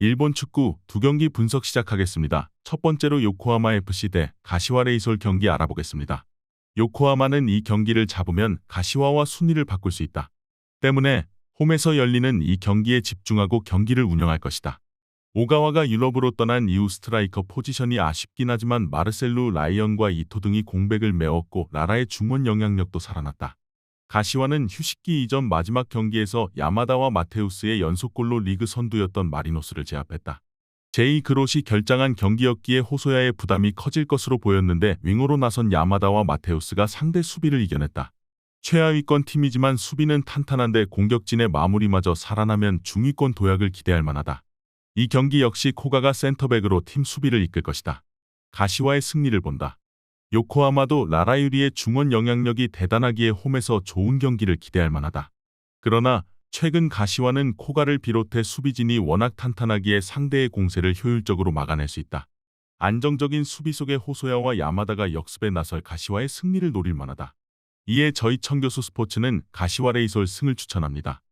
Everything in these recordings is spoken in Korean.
일본 축구 두 경기 분석 시작하겠습니다. 첫 번째로 요코하마 FC 대 가시와 레이솔 경기 알아보겠습니다. 요코하마는 이 경기를 잡으면 가시와와 순위를 바꿀 수 있다. 때문에 홈에서 열리는 이 경기에 집중하고 경기를 운영할 것이다. 오가와가 유럽으로 떠난 이후 스트라이커 포지션이 아쉽긴 하지만 마르셀루 라이언과 이토 등이 공백을 메웠고 라라의 중원 영향력도 살아났다. 가시와는 휴식기 이전 마지막 경기에서 야마다와 마테우스의 연속골로 리그 선두였던 마리노스를 제압했다. 제2 그롯이 결장한 경기였기에 호소야의 부담이 커질 것으로 보였는데 윙어로 나선 야마다와 마테우스가 상대 수비를 이겨냈다. 최하위권 팀이지만 수비는 탄탄한데 공격진의 마무리마저 살아나면 중위권 도약을 기대할 만하다. 이 경기 역시 코가가 센터백으로 팀 수비를 이끌 것이다. 가시와의 승리를 본다. 요코하마도 라라유리의 중원 영향력이 대단하기에 홈에서 좋은 경기를 기대할 만하다. 그러나 최근 가시와는 코가를 비롯해 수비진이 워낙 탄탄하기에 상대의 공세를 효율적으로 막아낼 수 있다. 안정적인 수비 속에 호소야와 야마다가 역습에 나설 가시와의 승리를 노릴 만하다. 이에 저희 청교수 스포츠는 가시와 레이솔 승을 추천합니다.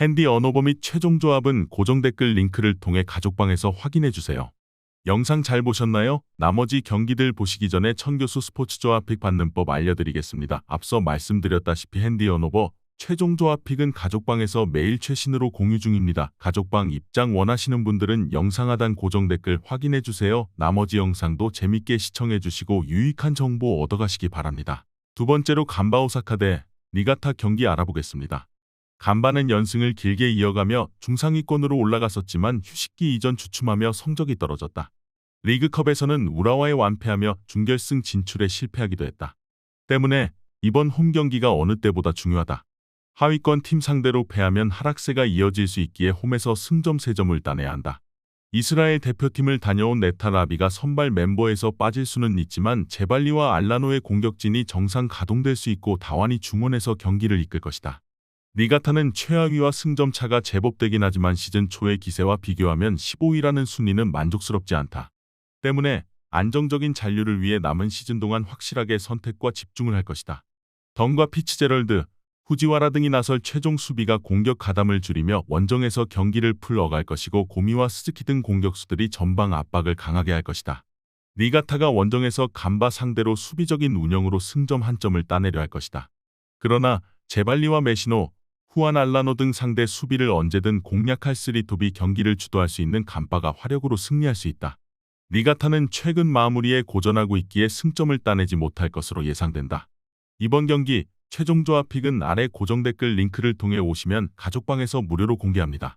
핸디 언어버 및 최종 조합은 고정 댓글 링크를 통해 가족방에서 확인해 주세요. 영상 잘 보셨나요? 나머지 경기들 보시기 전에 천교수 스포츠 조합 픽 받는 법 알려드리겠습니다. 앞서 말씀드렸다시피 핸디 언어버 최종 조합 픽은 가족방에서 매일 최신으로 공유 중입니다. 가족방 입장 원하시는 분들은 영상 하단 고정 댓글 확인해 주세요. 나머지 영상도 재밌게 시청해 주시고 유익한 정보 얻어가시기 바랍니다. 두 번째로 간바 오사카 대 니가타 경기 알아보겠습니다. 간바는 연승을 길게 이어가며 중상위권으로 올라갔었지만 휴식기 이전 주춤하며 성적이 떨어졌다. 리그컵에서는 우라와에 완패하며 준결승 진출에 실패하기도 했다. 때문에 이번 홈 경기가 어느 때보다 중요하다. 하위권 팀 상대로 패하면 하락세가 이어질 수 있기에 홈에서 승점 3점을 따내야 한다. 이스라엘 대표팀을 다녀온 네타라비가 선발 멤버에서 빠질 수는 있지만 제발리와 알라노의 공격진이 정상 가동될 수 있고 다완이 중원에서 경기를 이끌 것이다. 니가타는 최하위와 승점 차가 제법 되긴 하지만 시즌 초의 기세와 비교하면 15위라는 순위는 만족스럽지 않다. 때문에 안정적인 잔류를 위해 남은 시즌 동안 확실하게 선택과 집중을 할 것이다. 덩과 피츠제럴드, 후지와라 등이 나설 최종 수비가 공격 가담을 줄이며 원정에서 경기를 풀어갈 것이고 고미와 스즈키 등 공격수들이 전방 압박을 강하게 할 것이다. 니가타가 원정에서 간바 상대로 수비적인 운영으로 승점 한 점을 따내려 할 것이다. 그러나 제발리와 메시노, 후안 알라노 등 상대 수비를 언제든 공략할 쓰리톱이 경기를 주도할 수 있는 간바가 화력으로 승리할 수 있다. 니가타는 최근 마무리에 고전하고 있기에 승점을 따내지 못할 것으로 예상된다. 이번 경기 최종 조합 픽은 아래 고정 댓글 링크를 통해 오시면 가족방에서 무료로 공개합니다.